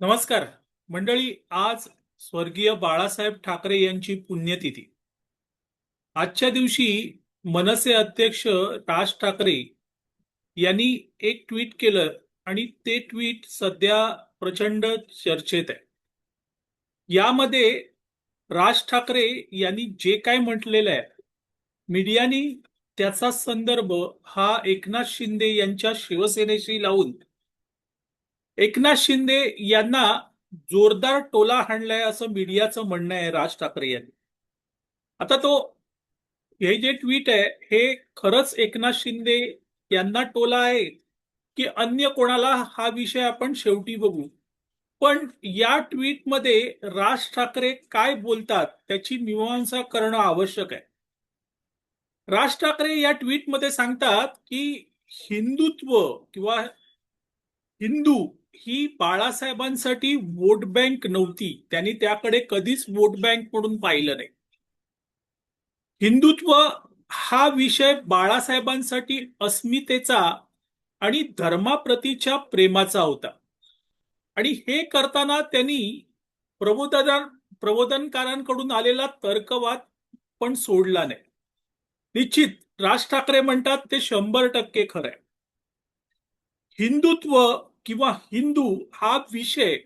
नमस्कार. मंडळी आज स्वर्गीय बाळासाहेब ठाकरे यांची पुण्यतिथी. आजच्या दिवशी मनसे अध्यक्ष राज ठाकरे यांनी एक ट्विट केलं आणि ते ट्विट सध्या प्रचंड चर्चेत आहे. यामध्ये राज ठाकरे यांनी जे काय म्हटलेलं आहे मीडियानी त्याचा संदर्भ हा एकनाथ शिंदे यांच्या शिवसेनेशी लावून एकनाथ शिंदे यांना जोरदार टोला हाणलाय असं मीडियाचं म्हणणं आहे राज ठाकरे यांनी. आता तो हे जे ट्विट आहे हे खरंच एकनाथ शिंदे यांना टोला आहे की अन्य कोणाला हा विषय आपण शेवटी बघू? पण या ट्विटमध्ये राज ठाकरे काय बोलतात त्याची मीमांसा करणं आवश्यक आहे. राज ठाकरे या ट्विटमध्ये सांगतात की हिंदुत्व किंवा हिंदू ही बाळासाहेबांसाठी वोट बँक नव्हती. त्यांनी त्याकडे कधीच वोट बँक म्हणून पाहिलं नाही. हिंदुत्व हा विषय बाळासाहेबांसाठी अस्मितेचा आणि धर्माप्रतीच्या प्रेमाचा होता. आणि हे करताना त्यांनी प्रबोधन प्रबोधनकारांकडून आलेला तर्कवाद पण सोडला नाही. निश्चित राज ठाकरे म्हणतात ते शंभर टक्के खरं आहे हिंदुत्व किंवा हिंदू हा विषय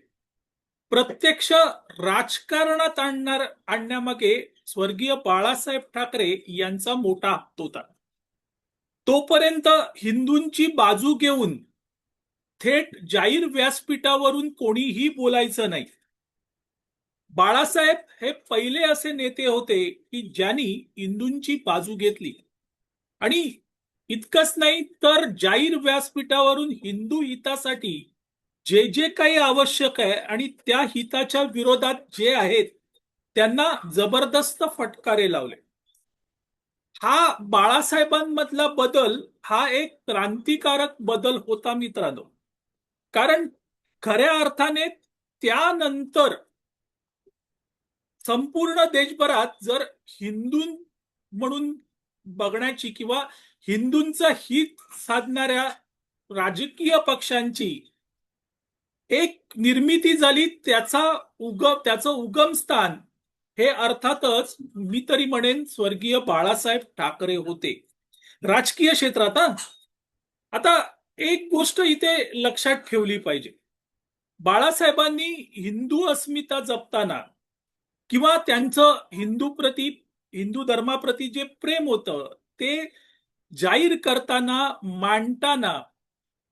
प्रत्यक्ष राजकारणात आणणार आणण्यामागे स्वर्गीय बाळासाहेब ठाकरे यांचा मोठा हात होता. तोपर्यंत हिंदूंची बाजू घेऊन थेट जाहीर व्यासपीठावरून कोणीही बोलायचं नाही. बाळासाहेब हे पहिले असे नेते होते की ज्यांनी हिंदूंची बाजू घेतली. आणि इतकंच नाही तर जाहीर व्यासपीठावरून हिंदू हितासाठी जे जे काही आवश्यक आहे आणि त्या हिताच्या विरोधात जे आहेत त्यांना जबरदस्त फटकारे लावले. हा बाळासाहेबांमधला बदल हा एक क्रांतिकारक बदल होता मित्रांनो. कारण खऱ्या अर्थाने त्यानंतर संपूर्ण देशभरात जर हिंदू म्हणून बघण्याची किंवा हिंदूंचं हित साधणाऱ्या राजकीय पक्षांची एक निर्मिती झाली त्याचा उगम त्याचं उगमस्थान हे अर्थातच मी तरी म्हणेन स्वर्गीय बाळासाहेब ठाकरे होते. राजकीय क्षेत्रात आता एक गोष्ट इथे लक्षात ठेवली पाहिजे. बाळासाहेबांनी हिंदू अस्मिता जपताना किंवा त्यांचं हिंदू प्रती हिंदू धर्माप्रती जे प्रेम होतं ते जाहीर करताना मांडताना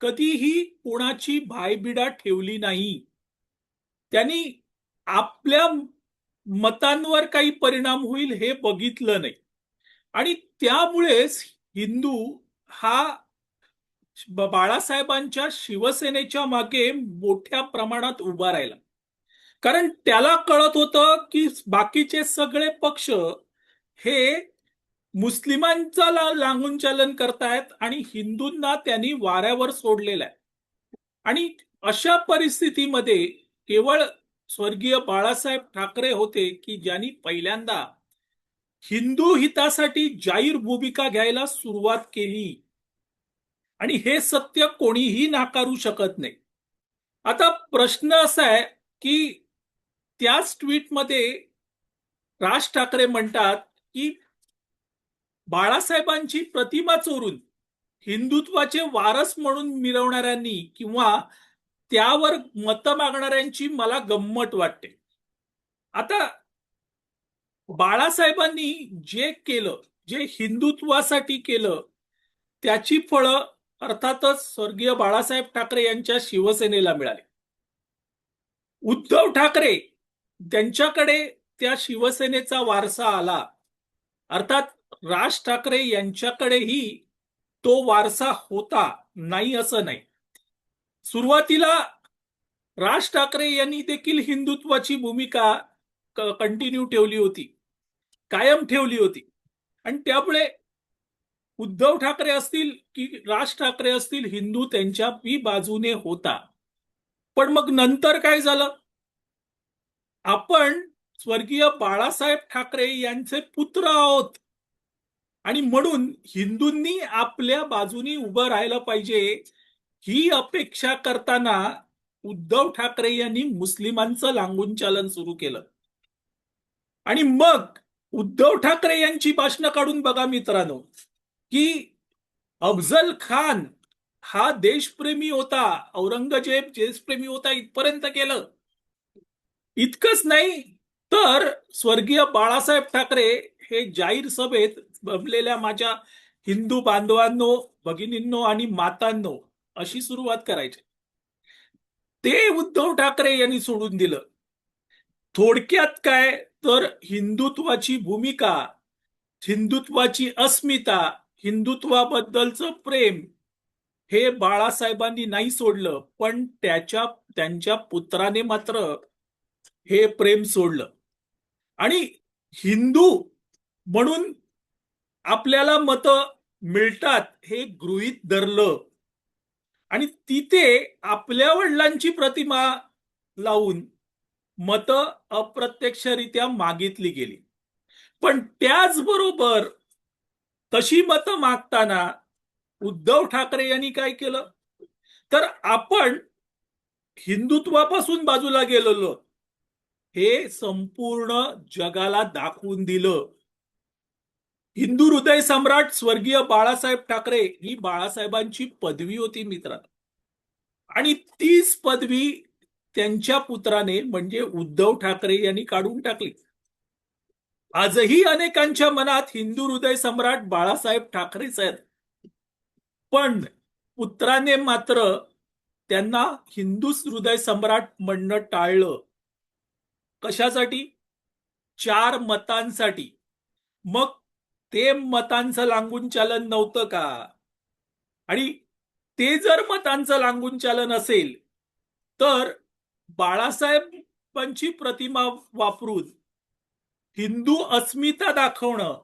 कधीही कोणाची भायबिडा ठेवली नाही. त्यांनी आपल्या मतांवर काही परिणाम होईल हे बघितलं नाही. आणि त्यामुळेच हिंदू हा बाळासाहेबांच्या शिवसेनेच्या मागे मोठ्या प्रमाणात उभा राहिला. कारण त्याला कळत होतं की बाकीचे सगळे पक्ष हे मुस्लिमांचा लागून चालन करतायत आणि हिंदूंना त्यांनी वाऱ्यावर सोडलेलं आहे. आणि अशा परिस्थितीमध्ये केवळ स्वर्गीय बाळासाहेब ठाकरे होते की ज्यांनी पहिल्यांदा हिंदू हितासाठी जाहीर भूमिका घ्यायला सुरुवात केली. आणि हे सत्य कोणीही नाकारू शकत नाही. आता प्रश्न असा आहे की त्याच ट्विटमध्ये राज ठाकरे म्हणतात की बाळासाहेबांची प्रतिमा चोरून हिंदुत्वाचे वारस म्हणून मिरवणाऱ्यांनी किंवा त्यावर मत मागणाऱ्यांची मला गंमत वाटते. आता बाळासाहेबांनी जे केलं जे हिंदुत्वासाठी केलं त्याची फळं अर्थातच स्वर्गीय बाळासाहेब ठाकरे यांच्या शिवसेनेला मिळाली. उद्धव ठाकरे त्यांच्याकडे त्या शिवसेनेचा वारसा आला. अर्थात राज ठाकरे यांच्याकडेही तो वारसा होता नाही असं नाही. सुरुवातीला राज ठाकरे यांनी देखील हिंदुत्वाची भूमिका कंटिन्यू ठेवली होती कायम ठेवली होती. आणि त्यामुळे उद्धव ठाकरे असतील की राज ठाकरे असतील हिंदू त्यांच्या बाजूने होता. पण मग नंतर काय झालं? आपण स्वर्गीय बाळासाहेब ठाकरे यांचे पुत्र आहोत. आणि म्हणून हिंदूंनी आपल्या बाजूनी उभं राहिलं पाहिजे. ही अपेक्षा करताना उद्धव ठाकरे यांनी मुस्लिमांचं लांगून चालन सुरू केलं. आणि मग उद्धव ठाकरे यांची भाषणं काढून बघा मित्रांनो की अफजल खान हा देशप्रेमी होता औरंगजेब देशप्रेमी होता इथपर्यंत केलं. इतकंच नाही तर स्वर्गीय बाळासाहेब ठाकरे हे जाहीर सभेत जमलेल्या माझ्या हिंदू बांधवांनो भगिनींनो आणि मातांनो अशी सुरुवात करायची. ते उद्धव ठाकरे यांनी सोडून दिलं. थोडक्यात काय? तर हिंदुत्वाची भूमिका हिंदुत्वाची अस्मिता हिंदुत्वाबद्दलचं प्रेम हे बाळासाहेबांनी नाही सोडलं पण त्याच्या त्यांच्या पुत्राने मात्र हे प्रेम सोडलं. आणि हिंदू म्हणून आपल्याला मत मिळतात हे गृहीत धरलं. आणि तिथे आपल्या वडिलांची प्रतिमा लावून मत अप्रत्यक्षरित्या मागितली गेली. पण त्याचबरोबर तशी मतं मागताना उद्धव ठाकरे यांनी काय केलं? तर आपण हिंदुत्वापासून बाजूला गेलेलो. हे संपूर्ण जगाला दाखवून दिलं. हिंदू हृदय सम्राट स्वर्गीय बाळासाहेब ठाकरे ही बाळासाहेबांची पदवी होती मित्रांनो. आणि तीच पदवी त्यांच्या पुत्राने म्हणजे उद्धव ठाकरे यांनी काढून टाकली. आजही अनेकांच्या मनात हिंदू हृदय सम्राट बाळासाहेब ठाकरेच आहेत. पण पुत्राने मात्र त्यांना हिंदू हृदय सम्राट म्हणणं टाळलं. कशासाठी? चार मतांसाठी. मग ते मतांचं लांगून चालन नव्हतं का? आणि ते जर मतांचं लांगून चालन असेल तर बाळासाहेबांची प्रतिमा वापरून हिंदू अस्मिता दाखवणं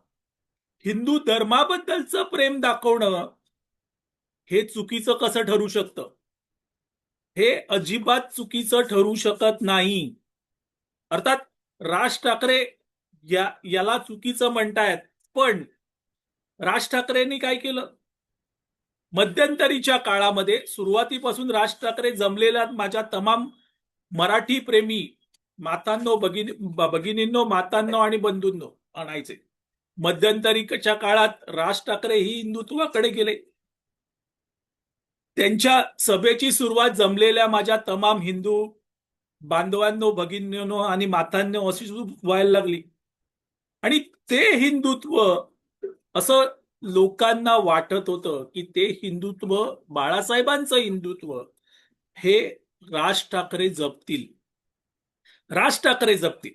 हिंदू धर्माबद्दलचं प्रेम दाखवणं हे चुकीचं कसं ठरू शकतं? हे अजिबात चुकीचं ठरू शकत नाही. अर्थात राज ठाकरे या याला चुकीचं म्हणतायत. पण राज ठाकरेंनी काय केलं? मध्यंतरीच्या काळामध्ये सुरुवातीपासून राज ठाकरे जमलेल्या माझ्या तमाम मराठी प्रेमी मातांनो भगिनी भगिनींनो मातांनो आणि बंधूंनो आणायचे. मध्यंतरीच्या काळात राज ठाकरे ही हिंदुत्वाकडे गेले. त्यांच्या सभेची सुरुवात जमलेल्या माझ्या तमाम हिंदू बांधवांनो भगिनींनो आणि मातांनो अशी व्हायला लागली. आणि ते हिंदुत्व असं लोकांना वाटत होतं की ते हिंदुत्व बाळासाहेबांचं हिंदुत्व हे राज ठाकरे जपतील. राज ठाकरे जपतील.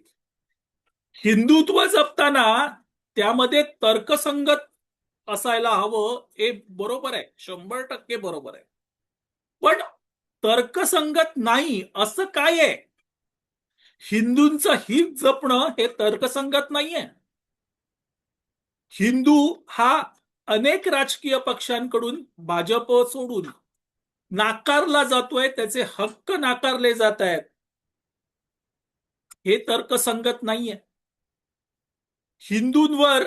हिंदुत्व जपताना त्यामध्ये तर्कसंगत असायला हवं हे बरोबर आहे. शंभर टक्के बरोबर आहे. पण तर्कसंगत नाही असं काय आहे? हिंदूंचं हित जपणं हे तर्कसंगत नाहीये. हिंदू हा अनेक राजकीय पक्षांकडून भाजप सोडून नाकारला जातोय त्याचे हक्क नाकारले जात आहेत. हे तर्कसंगत नाहीये. हिंदूंवर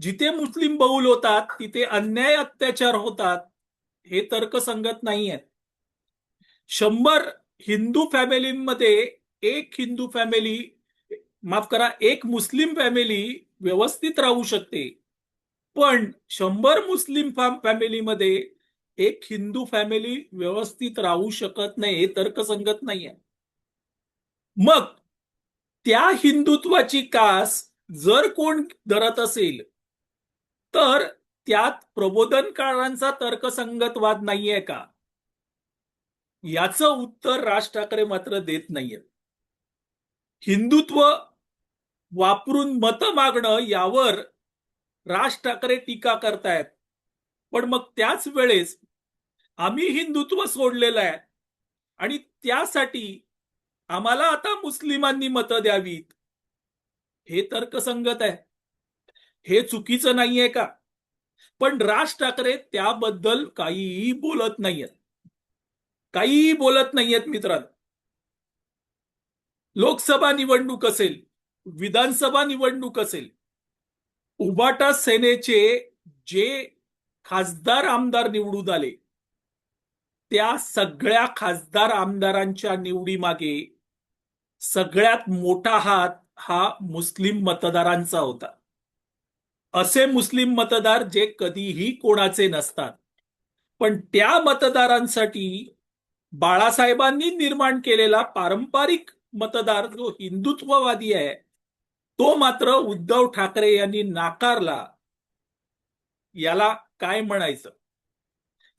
जिथे मुस्लिम बहुल होतात तिथे अन्याय अत्याचार होतात हे तर्कसंगत नाहीये. शंभर हिंदू फॅमिलीमध्ये एक हिंदू फॅमिली माफ करा एक मुस्लिम फॅमिली व्यवस्थित राहू शकते. पण शंभर मुस्लिम फॅमिलीमध्ये एक हिंदू फॅमिली व्यवस्थित राहू शकत नाही हे तर्कसंगत नाहीये. मग त्या हिंदुत्वाची कास जर कोण धरत असेल तर त्यात प्रबोधनकारांचा तर्कसंगत वाद नाहीये का? याचं उत्तर राज ठाकरे मात्र देत नाहीये हिंदुत्व वापरून मत मागणं यावर राज ठाकरे टीका करतायत. पण मग त्याच वेळेस आम्ही हिंदुत्व सोडलेलं आहे आणि त्यासाठी आम्हाला आता मुस्लिमांनी मतं द्यावीत. हे तर्कसंगत आहे. हे चुकीचं नाहीये का? पण राज ठाकरे त्याबद्दल काहीही बोलत नाहीयेत. काहीही बोलत नाहीयेत मित्रांनो. लोकसभा निवडणूक असेल विधानसभा निवडणूक असेल उबाटा सेनेचे जे खासदार आमदार निवडून आले त्या सगळ्या खासदार आमदारांच्या निवडीमागे सगळ्यात मोठा हात हा मुस्लिम मतदारांचा होता. असे मुस्लिम मतदार जे कधीही कोणाचे नसतात. पण त्या मतदारांसाठी बाळासाहेबांनी निर्माण केलेला पारंपरिक मतदार जो हिंदुत्ववादी आहे तो मात्र उद्धव ठाकरे यांनी नाकारला. याला काय म्हणायचं?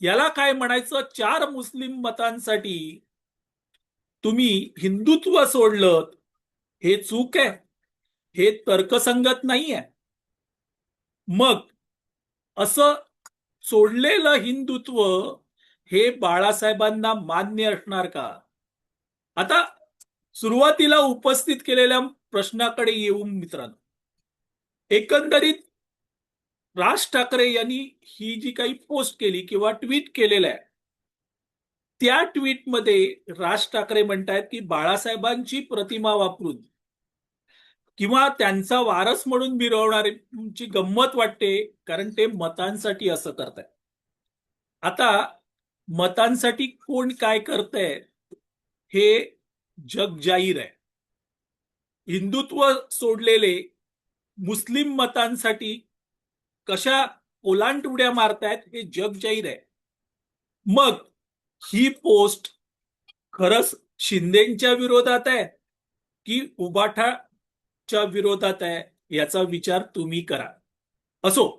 याला काय म्हणायचं? चार मुस्लिम मतांसाठी तुम्ही हिंदुत्व सोडलं हे चूक आहे. हे तर्कसंगत नाही आहे मग असं सोडलेलं हिंदुत्व हे बाळासाहेबांना मान्य असणार का? आता सुरुवातीला उपस्थित केलेल्या प्रश्नाकडे येऊन मित्रांनो एकंदरीत राज ठाकरे यांनी ही जी काही पोस्ट केली किंवा ट्विट केलेलं आहे त्या ट्विटमध्ये राज ठाकरे म्हणतायत की बाळासाहेबांची प्रतिमा वापरून किंवा त्यांचा वारस म्हणून मिरवणारी गंमत वाटते कारण ते मतांसाठी असं करतायत. आता मतांसाठी कोण काय करतंय हे जग जाहीर आहे. हिंदुत्व सोडलेले मुस्लिम मतांसाठी कशा ओलांट उड्या मारतायत हे जग जाहीर आहे. मग ही पोस्ट खरंच शिंदेच्या विरोधात आहे की उबाठाच्या विरोधात आहे याचा विचार तुम्ही करा. असो